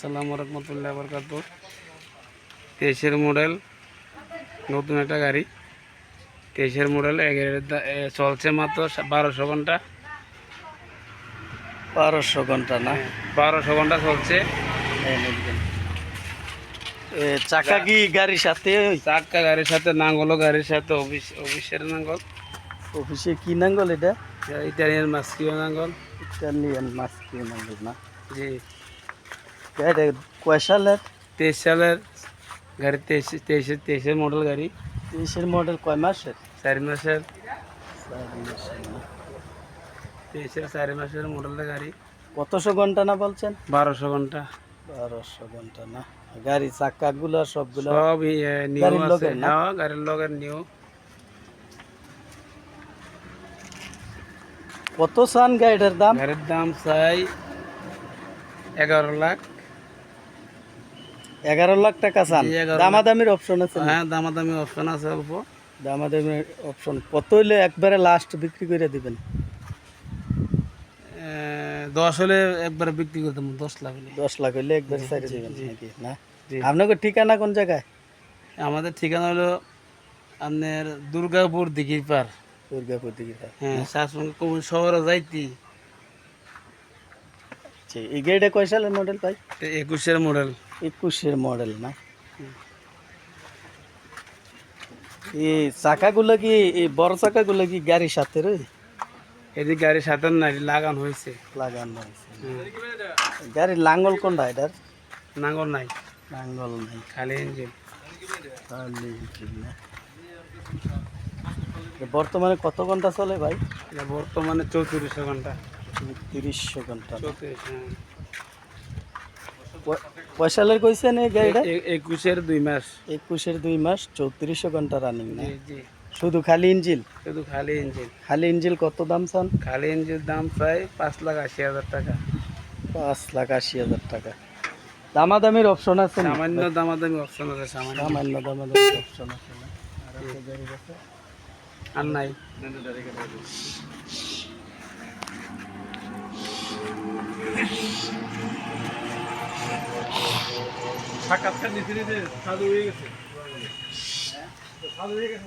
সালাম রহমতুল্লাহ বরকাত তেইশের মডেল নতুন একটা গাড়ি। তেইশের মডেল চলছে মাত্র বারোশো ঘণ্টা। বারোশো ঘণ্টা না? বারোশো ঘণ্টা চলছে। চাকা কি গাড়ির সাথে চাক্কা গাড়ির সাথে নাঙ্গলও গাড়ির সাথে অফিস অফিসের নাঙ্গল। অফিসে কি নাঙ্গল এটা? ইটালিয়ান মাস্কিও নাঙ্গল। ইটালিয়ান মাছ কি নাঙ্গল না? জি। কয় সালের তেইশ সালের গাড়ি তেইশ তেইশের তেইশের মডেল গাড়ি তেইশের মডেল কয় মাসের চারি মাসের। তেইশের চারি মাসের মডেলের গাড়ি কতশো ঘণ্টা না বলছেন? বারোশো ঘণ্টা বারোশো ঘণ্টা না গাড়ি চাকাগুলো সবগুলো সব নিউ আছে। না? গাড়ির লগের নিউ কত সান গাড়িটার দাম? গাড়ির দাম চাই এগারো লাখ। এগারো লাখ টাকা চান। জি, 11 লাখ। দামাদামির অপশন আছে হ্যাঁ দামাদামি অপশন আছে অল্প। দামাদামির অপশন কত হইলে একবারে লাস্ট বিক্রি করে দিবেন? দশ হলে একবারে বিক্রি করে দেবো দশ লাখ হলে দশ লাখ হইলে একবার সাইডে দিবেন নাকি? না? আপনাকে ঠিকানা কোন জায়গায়? আমাদের ঠিকানা হলো আপনার দুর্গাপুর দিঘির পার দুর্গাপুর দিকে হ্যাঁ শাসনকে কোন শহরে যাইতি। এই গাড়িটা কয় সালের মডেল ভাই? তো একুশের মডেল একুশের মডেল না? এই চাকাগুলো কি এই বড় চাকাগুলো কি গাড়ির সাথে রে এদিকে গাড়ির সাথে নাই লাগানো হয়েছে। লাগানো হয়েছে। গাড়ির লাঙ্গল কোনটা এটার? লাঙ্গল নাই। লাঙ্গল নাই। খালি ইঞ্জিন তাহলে ঠিক না। বর্তমানে কত ঘণ্টা চলে ভাই? বর্তমানে চৌত্রিশশো ঘণ্টা। তিরিশশো ঘণ্টা চৌত্রিশ হ্যাঁ ক- কয় সালের কইছেন এই গাড়িটা একুশের দুই মাস। একুশের দুই মাস চৌত্রিশশো ঘণ্টা রানিং না? শুধু খালি ইঞ্জিল? শুধু খালি ইঞ্জিন খালি ইঞ্জিল কত দাম চান? খালি ইঞ্জিনের দাম প্রায় পাঁচ লাখ আশি হাজার টাকা। পাঁচ লাখ আশি হাজার টাকা। দামাদামির অপশন আছে সামান্য দামাদামি অপশন আছে সামান্য। সামান্য দামাদামির অপশন আছে? আর একটা গাড়ি আছে? সাক্ষাৎকার নিতে নিতে সাধু হয়ে গেছে। সাধু হয়ে গেছে